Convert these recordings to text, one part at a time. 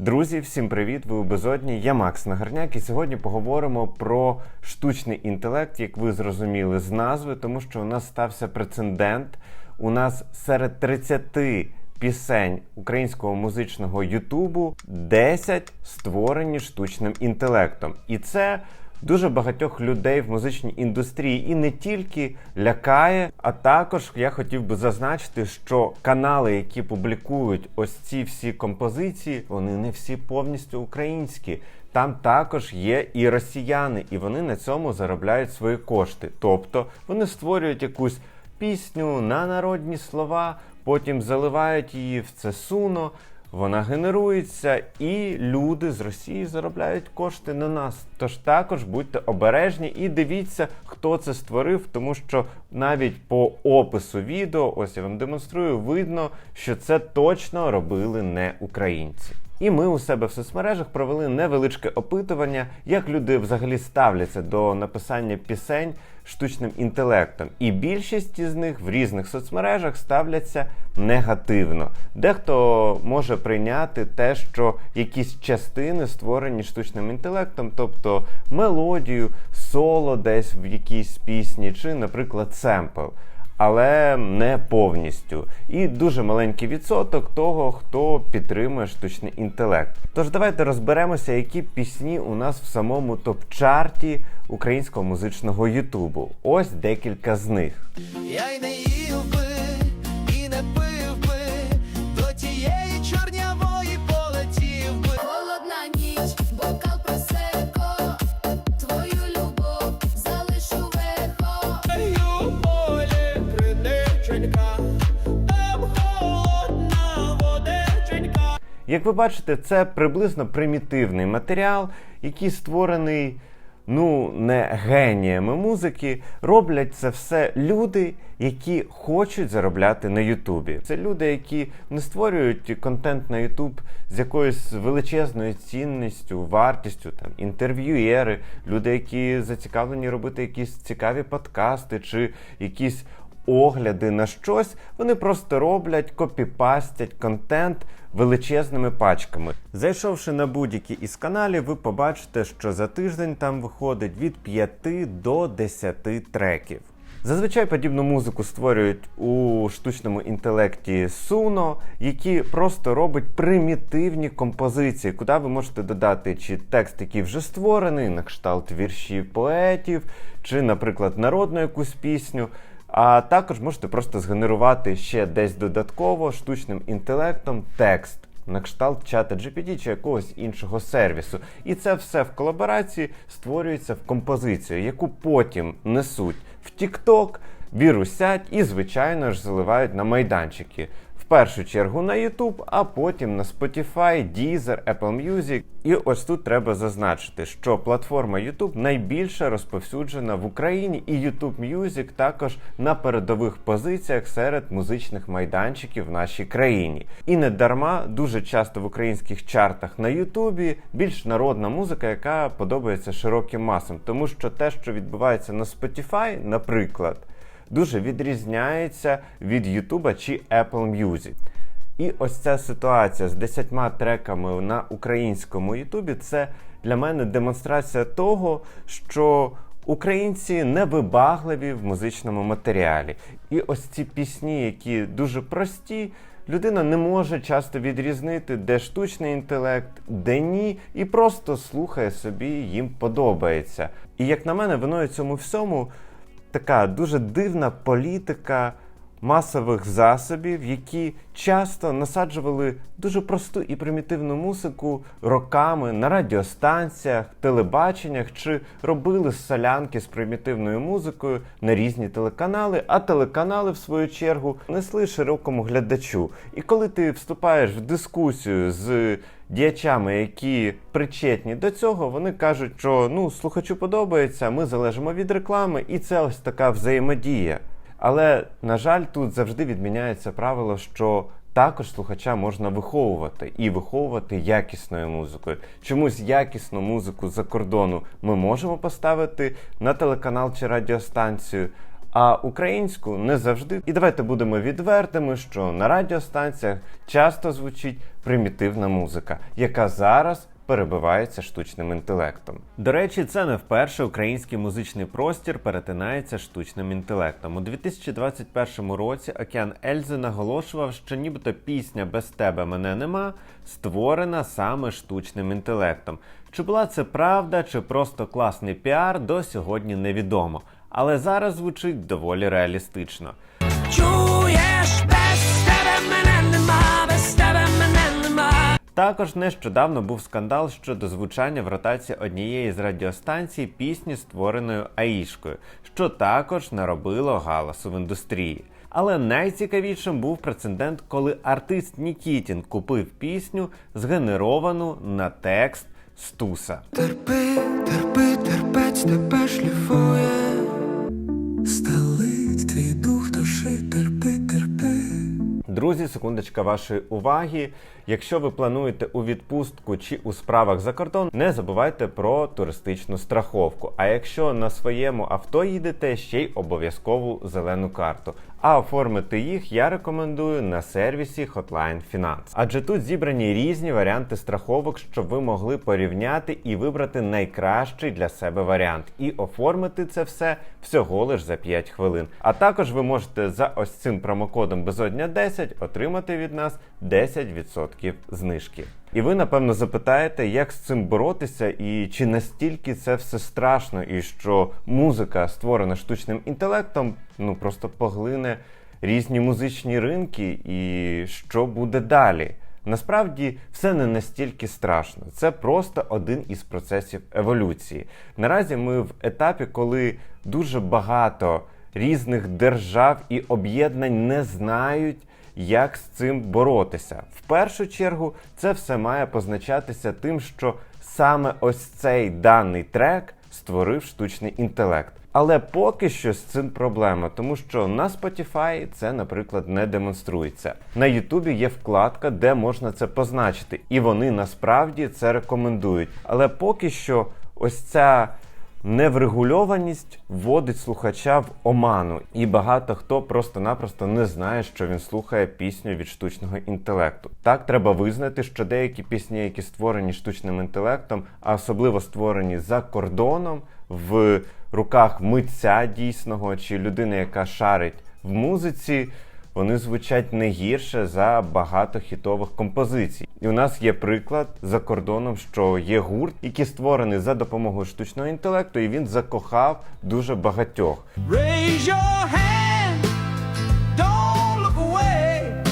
Друзі, всім привіт! Ви у безодні. Я Макс Нагарняк, і сьогодні поговоримо про штучний інтелект, як ви зрозуміли з назви, тому що у нас стався прецедент. У нас серед 30 пісень українського музичного Ютубу 10 створені штучним інтелектом. І це дуже багатьох людей в музичній індустрії і не тільки лякає, а також я хотів би зазначити, що канали, які публікують ось ці всі композиції, вони не всі повністю українські. Там також є і росіяни, і вони на цьому заробляють свої кошти. Тобто вони створюють якусь пісню на народні слова, потім заливають її в це суно. Вона генерується, і люди з Росії заробляють кошти на нас. Тож також будьте обережні і дивіться, хто це створив, тому що навіть по опису відео, ось я вам демонструю, видно, що це точно робили не українці. І ми у себе в соцмережах провели невеличке опитування, як люди взагалі ставляться до написання пісень штучним інтелектом. І більшість із них в різних соцмережах ставляться негативно. Дехто може прийняти те, що якісь частини створені штучним інтелектом, тобто мелодію, соло десь в якійсь пісні, чи, наприклад, семпл але не повністю. І дуже маленький відсоток того, хто підтримує штучний інтелект. Тож давайте розберемося, які пісні у нас в самому топ-чарті українського музичного Ютубу. Ось декілька з них. Я й не їв Як ви бачите, це приблизно примітивний матеріал, який створений. Ну, не геніями музики, роблять це все люди, які хочуть заробляти на Ютубі. Це люди, які не створюють контент на Ютуб з якоюсь величезною цінністю, вартістю, там інтерв'юєри, люди, які зацікавлені робити якісь цікаві подкасти чи якісь огляди на щось, вони просто роблять, копіпастять контент величезними пачками. Зайшовши на будь-які із каналів, ви побачите, що за тиждень там виходить від 5 до 10 треків. Зазвичай подібну музику створюють у штучному інтелекті Suno, які просто робить примітивні композиції, куди ви можете додати чи текст, який вже створений, на кшталт віршів поетів, чи, наприклад, народну якусь пісню. А також можете просто згенерувати ще десь додатково штучним інтелектом текст на кшталт чата GPT чи якогось іншого сервісу. І це все в колаборації створюється в композицію, яку потім несуть в TikTok, вірусять і, звичайно ж, заливають на майданчики. Першу чергу на YouTube, а потім на Spotify, Deezer, Apple Music. І ось тут треба зазначити, що платформа YouTube найбільше розповсюджена в Україні, і YouTube Music також на передових позиціях серед музичних майданчиків в нашій країні. І не дарма дуже часто в українських чартах на Ютубі більш народна музика, яка подобається широким масам, тому що те, що відбувається на Spotify, наприклад дуже відрізняється від YouTube чи Apple Music. І ось ця ситуація з 10 треками на українському Ютубі це для мене демонстрація того, що українці невибагливі в музичному матеріалі. І ось ці пісні, які дуже прості. Людина не може часто відрізнити, де штучний інтелект, де ні, і просто слухає собі, їм подобається. І як на мене, виною цьому всьому така дуже дивна політика масових засобів, які часто насаджували дуже просту і примітивну музику роками на радіостанціях, телебаченнях чи робили солянки з примітивною музикою на різні телеканали, а телеканали, в свою чергу, несли широкому глядачу. І коли ти вступаєш в дискусію з діячами, які причетні до цього, вони кажуть, що ну слухачу подобається, ми залежимо від реклами, і це ось така взаємодія. Але на жаль, тут завжди відміняється правило, що також слухача можна виховувати і виховувати якісною музикою. Чомусь якісну музику за кордону ми можемо поставити на телеканал чи радіостанцію. а українську не завжди. І давайте будемо відвертими, що на радіостанціях часто звучить примітивна музика, яка зараз перебивається штучним інтелектом. До речі, це не вперше український музичний простір перетинається штучним інтелектом. У 2021 році Океан Ельзи наголошував, що нібито пісня Без тебе мене нема створена саме штучним інтелектом. Чи була це правда, чи просто класний піар, до сьогодні невідомо. Але зараз звучить доволі реалістично. Чуєш, без Також нещодавно був скандал щодо звучання в ротації однієї з радіостанцій пісні, створеною Аїшкою, що також наробило галасу в індустрії. Але найцікавішим був прецедент, коли артист Нікітін купив пісню, згенеровану на текст Стуса. Терпи, терпи, терпець тебе шліфує. Стелить твій дух терпи, терпи. Друзі, секундочка вашої уваги. Якщо ви плануєте у відпустку чи у справах за кордон, не забувайте про туристичну страховку. А якщо на своєму авто їдете, ще й обов'язкову зелену карту. А оформити їх я рекомендую на сервісі Hotline Finance. Адже тут зібрані різні варіанти страховок, щоб ви могли порівняти і вибрати найкращий для себе варіант. І оформити це все всього лиш за 5 хвилин. А також ви можете за ось цим промокодом безодня 10 отримати від нас 10% знижки. І ви напевно запитаєте, як з цим боротися, і чи настільки це все страшно, і що музика, створена штучним інтелектом, ну просто поглине різні музичні ринки, і що буде далі? Насправді все не настільки страшно. Це просто один із процесів еволюції. Наразі ми в етапі, коли дуже багато різних держав і об'єднань не знають, як з цим боротися. В першу чергу це все має позначатися тим, що саме ось цей даний трек створив штучний інтелект. Але поки що з цим проблема, тому що на Spotify це, наприклад, не демонструється. На YouTube є вкладка, де можна це позначити, і вони насправді це рекомендують. Але поки що ось ця неврегульованість вводить слухача в оману, і багато хто просто-напросто не знає, що він слухає пісню від штучного інтелекту. Так треба визнати, що деякі пісні, які створені штучним інтелектом, а особливо створені за кордоном, в руках митця дійсного чи людини, яка шарить в музиці. Вони звучать не гірше за багато хітових композицій. І у нас є приклад за кордоном, що є гурт, який створений за допомогою штучного інтелекту, і він закохав дуже багатьох. Raise your hand, don't look away.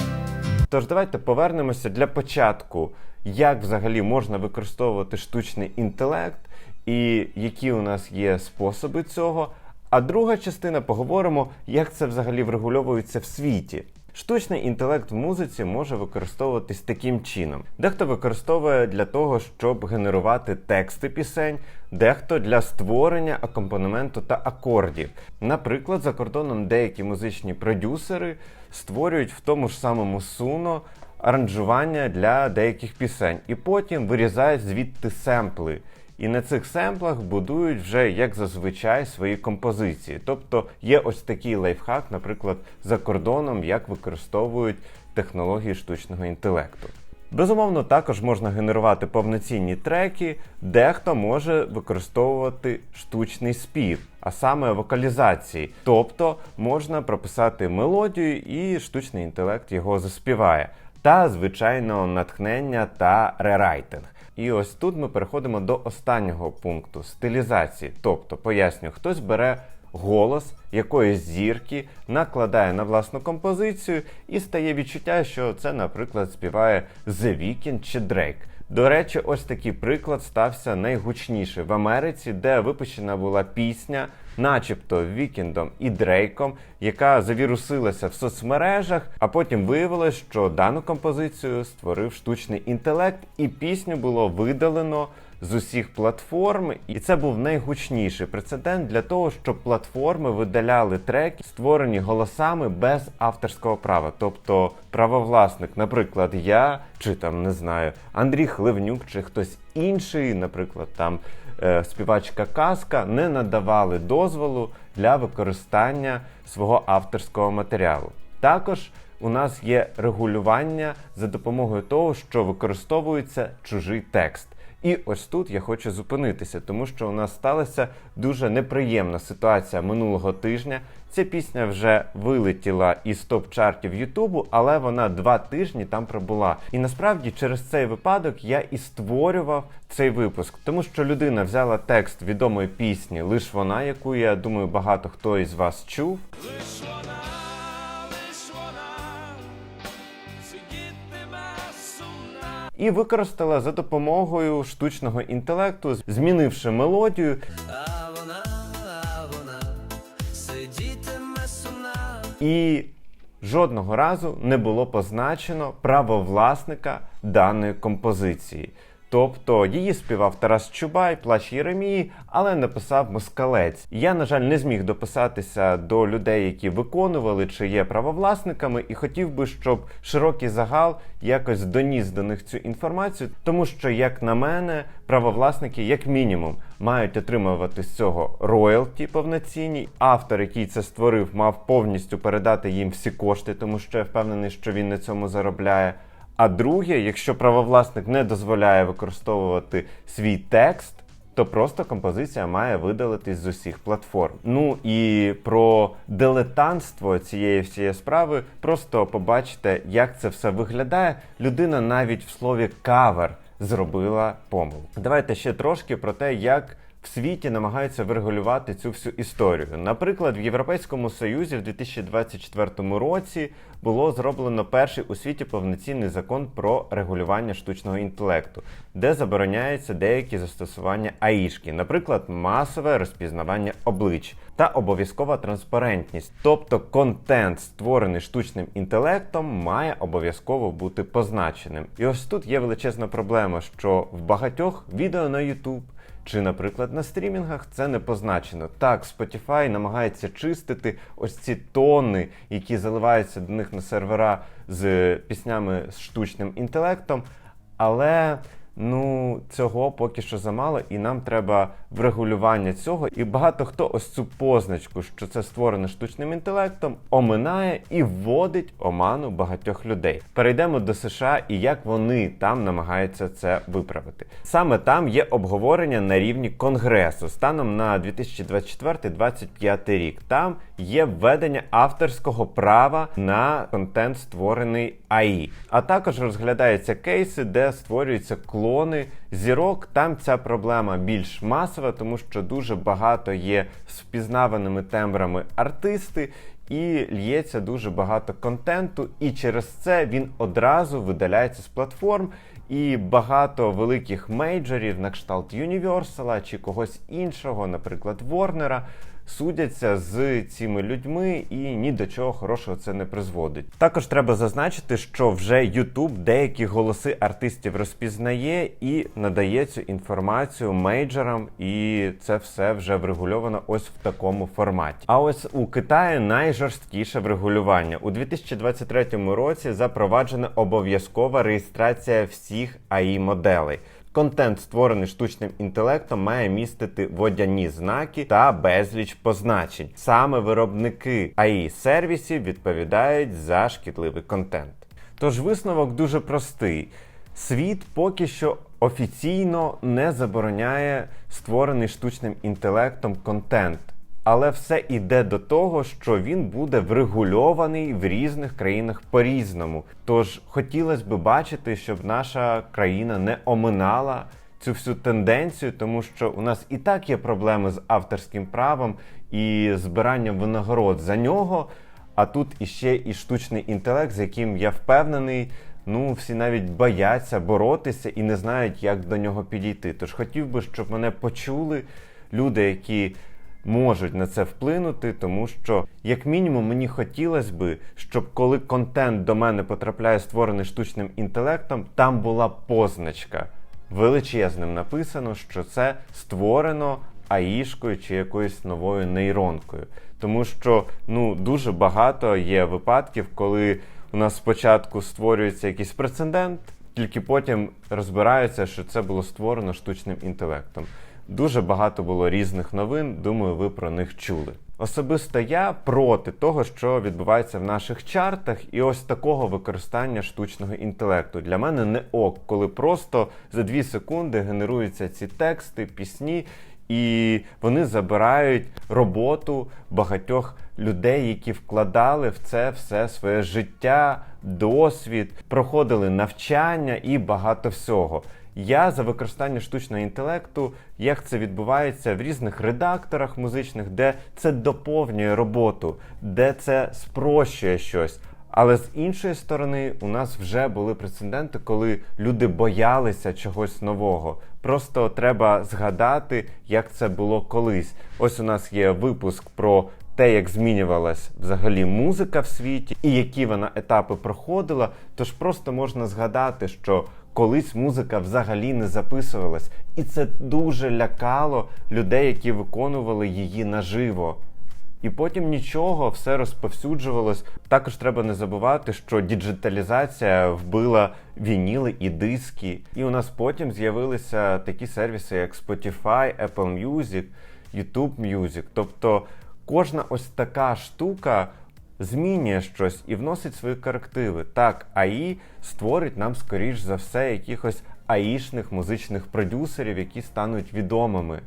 Тож давайте повернемося для початку, як взагалі можна використовувати штучний інтелект і які у нас є способи цього. А друга частина поговоримо, як це взагалі врегульовується в світі. Штучний інтелект в музиці може використовуватись таким чином. Дехто використовує для того, щоб генерувати тексти пісень, дехто для створення акомпанементу та акордів. Наприклад, за кордоном деякі музичні продюсери створюють в тому ж самому суно аранжування для деяких пісень, і потім вирізають звідти семпли. І на цих семплах будують вже як зазвичай свої композиції. Тобто є ось такий лайфхак, наприклад, за кордоном, як використовують технології штучного інтелекту. Безумовно, також можна генерувати повноцінні треки, дехто може використовувати штучний спів, а саме вокалізації. Тобто можна прописати мелодію, і штучний інтелект його заспіває. Та, звичайно, натхнення та рерайтинг. І ось тут ми переходимо до останнього пункту стилізації. Тобто, поясню, хтось бере голос якоїсь зірки, накладає на власну композицію і стає відчуття, що це, наприклад, співає The Weeknd чи Drake. До речі, ось такий приклад стався найгучніше в Америці, де випущена була пісня, начебто Вікендом і Дрейком, яка завірусилася в соцмережах, а потім виявилось, що дану композицію створив штучний інтелект, і пісню було видалено з усіх платформ, і це був найгучніший прецедент для того, щоб платформи видаляли треки, створені голосами без авторського права. Тобто правовласник, наприклад, я чи там не знаю Андрій Хливнюк, чи хтось інший, наприклад, там е, співачка Казка, не надавали дозволу для використання свого авторського матеріалу. Також у нас є регулювання за допомогою того, що використовується чужий текст. І ось тут я хочу зупинитися, тому що у нас сталася дуже неприємна ситуація минулого тижня. Ця пісня вже вилетіла із топ-чартів Ютубу, але вона два тижні там пробула. І насправді через цей випадок я і створював цей випуск, тому що людина взяла текст відомої пісні Лиш вона, яку я думаю, багато хто із вас чув. Лиш вона, І використала за допомогою штучного інтелекту, змінивши мелодію, А вона, а вона сидітиме сумна. і жодного разу не було позначено право власника даної композиції. Тобто її співав Тарас Чубай, плач Єремії, але написав москалець. Я, на жаль, не зміг дописатися до людей, які виконували чи є правовласниками, і хотів би, щоб широкий загал якось доніс до них цю інформацію, тому що, як на мене, правовласники, як мінімум, мають отримувати з цього роялті повноцінні. Автор, який це створив, мав повністю передати їм всі кошти, тому що я впевнений, що він на цьому заробляє. А друге, якщо правовласник не дозволяє використовувати свій текст, то просто композиція має видалитись з усіх платформ. Ну і про дилетантство цієї всієї справи просто побачите, як це все виглядає. Людина навіть в слові кавер зробила помилку. Давайте ще трошки про те, як в світі намагаються врегулювати цю всю історію. Наприклад, в Європейському Союзі в 2024 році було зроблено перший у світі повноцінний закон про регулювання штучного інтелекту, де забороняються деякі застосування АІшки, наприклад, масове розпізнавання облич та обов'язкова транспарентність. Тобто контент, створений штучним інтелектом, має обов'язково бути позначеним. І ось тут є величезна проблема, що в багатьох відео на YouTube чи, наприклад, на стрімінгах це не позначено. Так, Spotify намагається чистити ось ці тони, які заливаються до них на сервера з піснями з штучним інтелектом, але ну цього поки що замало, і нам треба врегулювання цього. І багато хто ось цю позначку, що це створено штучним інтелектом, оминає і вводить оману багатьох людей. Перейдемо до США і як вони там намагаються це виправити. Саме там є обговорення на рівні конгресу станом на 2024-2025 рік. Там є введення авторського права на контент, створений АІ. А також розглядаються кейси, де створюються клони зірок. Там ця проблема більш масова, тому що дуже багато є з впізнаваними тембрами артисти. І лється дуже багато контенту, і через це він одразу видаляється з платформ. І багато великих мейджорів на кшталт Universal чи когось іншого, наприклад, Ворнера, судяться з цими людьми і ні до чого хорошого це не призводить. Також треба зазначити, що вже YouTube деякі голоси артистів розпізнає і надає цю інформацію мейджорам, і це все вже врегульовано ось в такому форматі. А ось у Китаї найжорсткіше врегулювання у 2023 році запроваджена обов'язкова реєстрація всіх AI моделей. Контент, створений штучним інтелектом, має містити водяні знаки та безліч позначень. Саме виробники АІ сервісів відповідають за шкідливий контент. Тож висновок дуже простий: світ поки що офіційно не забороняє створений штучним інтелектом контент. Але все йде до того, що він буде врегульований в різних країнах по-різному. Тож хотілося б бачити, щоб наша країна не оминала цю всю тенденцію, тому що у нас і так є проблеми з авторським правом і збиранням винагород за нього. А тут іще і штучний інтелект, з яким я впевнений, ну всі навіть бояться боротися і не знають, як до нього підійти. Тож хотів би, щоб мене почули люди, які можуть на це вплинути, тому що, як мінімум, мені хотілося би, щоб коли контент до мене потрапляє створений штучним інтелектом, там була позначка. Величезним написано, що це створено аїшкою чи якоюсь новою нейронкою. Тому що ну дуже багато є випадків, коли у нас спочатку створюється якийсь прецедент, тільки потім розбираються, що це було створено штучним інтелектом. Дуже багато було різних новин. Думаю, ви про них чули. Особисто я проти того, що відбувається в наших чартах, і ось такого використання штучного інтелекту. Для мене не ок, коли просто за дві секунди генеруються ці тексти, пісні, і вони забирають роботу багатьох людей, які вкладали в це все своє життя, досвід, проходили навчання і багато всього. Я за використання штучного інтелекту, як це відбувається в різних редакторах музичних, де це доповнює роботу, де це спрощує щось. Але з іншої сторони, у нас вже були прецеденти, коли люди боялися чогось нового. Просто треба згадати, як це було колись. Ось у нас є випуск про те, як змінювалась взагалі музика в світі і які вона етапи проходила. Тож просто можна згадати, що колись музика взагалі не записувалась, і це дуже лякало людей, які виконували її наживо. І потім нічого, все розповсюджувалось. Також треба не забувати, що діджиталізація вбила вініли і диски. І у нас потім з'явилися такі сервіси, як Spotify, Apple Music, YouTube Music. Тобто кожна ось така штука змінює щось і вносить свої корективи. Так, АІ створить нам, скоріш за все, якихось аїшних музичних продюсерів, які стануть відомими.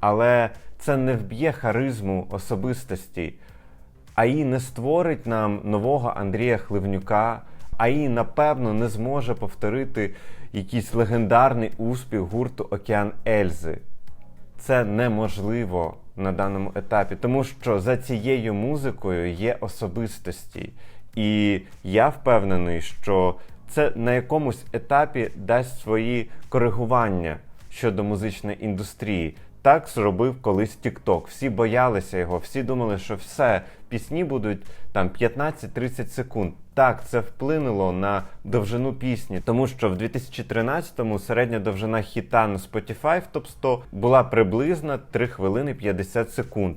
Але це не вб'є харизму особистості. АІ не створить нам нового Андрія Хливнюка, АІ, напевно, не зможе повторити якийсь легендарний успіх гурту Океан Ельзи. Це неможливо на даному етапі, тому що за цією музикою є особистості. І я впевнений, що це на якомусь етапі дасть свої коригування щодо музичної індустрії. Так зробив колись TikTok. Всі боялися його, всі думали, що все, пісні будуть там 15-30 секунд. Так, це вплинуло на довжину пісні, тому що в 2013-му середня довжина хіта на Spotify в топ 100 була приблизно 3 хвилини 50 секунд.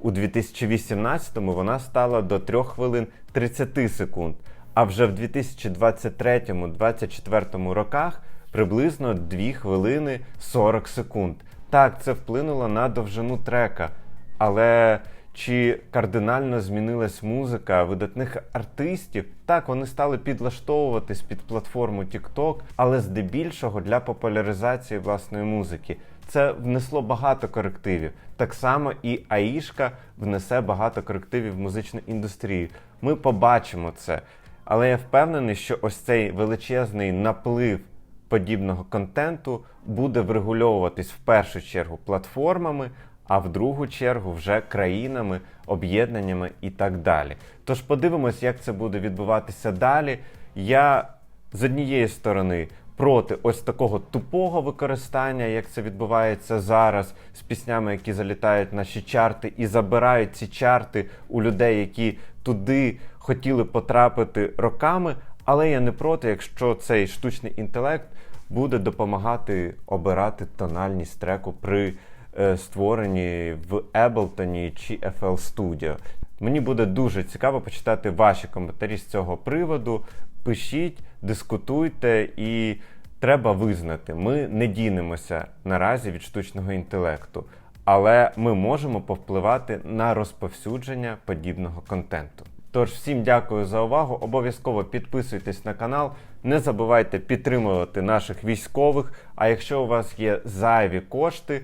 У 2018-му вона стала до 3 хвилин 30 секунд. А вже в 2023-2024 роках приблизно 2 хвилини 40 секунд. Так, це вплинуло на довжину трека. Але чи кардинально змінилась музика видатних артистів? Так, вони стали підлаштовуватись під платформу TikTok, але здебільшого для популяризації власної музики. Це внесло багато корективів. Так само і Аїшка внесе багато корективів в музичну індустрію. Ми побачимо це. Але я впевнений, що ось цей величезний наплив подібного контенту буде врегульовуватись в першу чергу платформами, а в другу чергу вже країнами, об'єднаннями і так далі. Тож подивимось, як це буде відбуватися далі. Я з однієї сторони проти ось такого тупого використання, як це відбувається зараз, з піснями, які залітають наші чарти, і забирають ці чарти у людей, які туди хотіли потрапити роками. Але я не проти, якщо цей штучний інтелект буде допомагати обирати тональність треку при е, створенні в Ableton чи FL Studio. Мені буде дуже цікаво почитати ваші коментарі з цього приводу. Пишіть, дискутуйте і треба визнати, ми не дінемося наразі від штучного інтелекту, але ми можемо повпливати на розповсюдження подібного контенту. Тож всім дякую за увагу. Обов'язково підписуйтесь на канал. Не забувайте підтримувати наших військових. А якщо у вас є зайві кошти,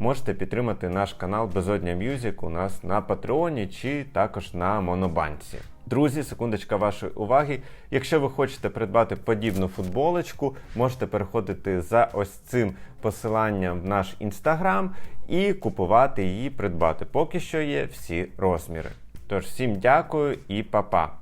можете підтримати наш канал Безодня Мюзик у нас на Патреоні чи також на Монобанці. Друзі, секундочка вашої уваги. Якщо ви хочете придбати подібну футболочку, можете переходити за ось цим посиланням в наш інстаграм і купувати її, придбати. Поки що є всі розміри. Тож всім дякую і па-па!